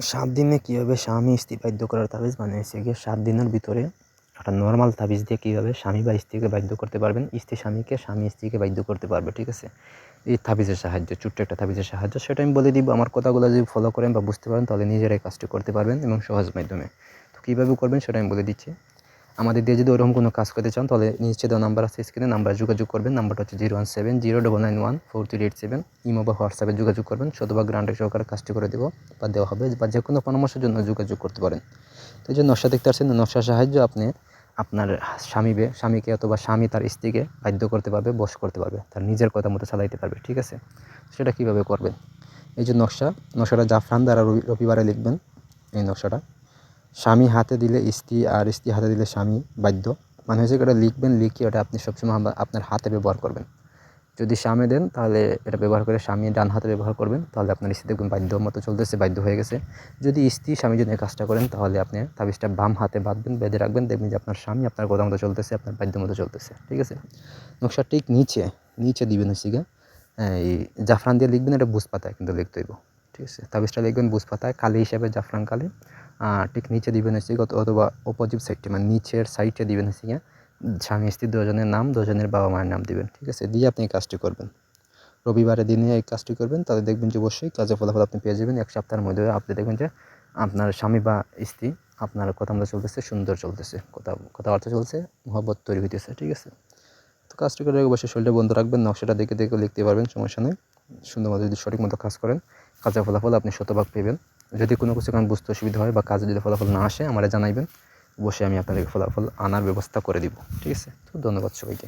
সাত দিনে কীভাবে স্বামী স্ত্রী বাধ্য করার তাবিজ বানিয়েছে? গিয়ে সাত দিনের ভিতরে একটা নর্মাল তাবিজ দিয়ে কীভাবে স্বামী বা স্ত্রীকে বাধ্য করতে পারবেন? স্ত্রী স্বামীকে, স্বামী স্ত্রীকে বাধ্য করতে পারবে, ঠিক আছে? এই তাবিজের সাহায্য, ছোট্ট একটা তাবিজের সাহায্য। সেটা আমি বলে দিব, আমার কথাগুলো যদি ফলো করেন বা বুঝতে পারেন, তাহলে নিজেরাই কাজটি করতে পারবেন এবং সহজ মাধ্যমে। তো কীভাবে করবেন সেটা আমি বলে দিচ্ছি। আমাদের দিয়ে যদি ওরকম কোনো কাজ করতে চান, তাহলে নিচে দেওয়া নাম্বার আছে স্ক্রিনে নাম্বার যোগাযোগ করবেন। নাম্বারটা হচ্ছে zero one seven zero double nine one four three eight seven. Imo বা হোয়াটসঅ্যাপে যোগাযোগ করবেন। শতভাগ গ্রান্টের সহকারে কাজটি করে দেবো বা দেওয়া হবে বা যে কোনো পরামর্শের জন্য যোগাযোগ করতে পারেন। তো এই যে নকশা দেখতে পাচ্ছেন নকশার সাহায্য আপনি আপনার স্বামীকে স্বামীকে অথবা স্বামী তার স্ত্রীকে বাধ্য করতে পারবে, বশ করতে পারবে, তার নিজের কথা মতো চালাইতে পারবে, ঠিক আছে? সেটা কীভাবে করবেন? এই যে নকশা, নকশাটা জাফরান দ্বারা রবিবারে লিখবেন, এই নকশাটা। স্বামী হাতে দিলে স্ত্রী আর স্ত্রী হাতে দিলে স্বামী বাধ্য। মানে হচ্ছে ওটা লিখবেন লিখে ওটা আপনি সবসময় আপনার হাতে ব্যবহার করবেন। যদি স্বামী দেন তাহলে এটা ব্যবহার করে স্বামী ডান হাতে ব্যবহার করবেন তাহলে আপনার স্ত্রী দেখবেন বাধ্য মতো চলতেছে বাধ্য হয়ে গেছে। যদি স্ত্রী স্বামী যদি কাজটা করেন তাহলে আপনি তাবিজটা বাম হাতে বাঁধবেন বেঁধে রাখবেন দেখবেন যে আপনার স্বামী আপনার কথা মতো চলতেছে আপনার বাধ্য মতো চলতেছে। ঠিক আছে? নকশা ঠিক নিচে নিচে দিবেন হচ্ছে গিয়ে হ্যাঁ, এই জাফরান দিয়ে লিখবেন এটা বুঝ পাতায় কিন্তু লিখতে হইব। ঠিক আছে? তাবিজটা লিখবেন বুঝ পাতায় কালি হিসাবে জাফরান কালি। ঠিক নিচে দিবেন হচ্ছে অথবা অপোজিট সাইডে মানে নিচের সাইডে দিবেন হচ্ছে গিয়ে, স্বামী স্ত্রী দুজনের নাম, দুজনের বাবা মায়ের নাম দিবেন, ঠিক আছে? দিয়ে আপনি এই কাজটি করবেন। রবিবারের দিনে এই কাজটি করবেন তাহলে দেখবেন যে অবশ্যই কাজের ফলাফল আপনি পেয়ে যাবেন। এক সপ্তাহের মধ্যে আপনি দেখবেন যে আপনার স্বামী বা স্ত্রী, আপনার কথা মতো চলতেছে, সুন্দর চলতেছে, কথা, কথাবার্তা চলছে, মহব্বত তৈরি হইতেছে, ঠিক আছে? তো কাজটি করে অবশ্যই শরীরটা বন্ধ রাখবেন, নকশাটা দেখে দেখে লিখতে পারবেন, সমস্যা নেই। সুন্দর মতো যদি সঠিক মতো কাজ করেন, কাজের ফলাফল আপনি শতভাগ পেবেন যদি কোনো কিছু কারণ বুঝতে অসুবিধা হয় বা কাজে যদি ফলাফল না আসে, আমারা জানাইবেন। অবশ্যই আমি আপনাদেরকে ফলাফল আনার ব্যবস্থা করে দিব। ঠিক আছে? তো ধন্যবাদ সবাইকে।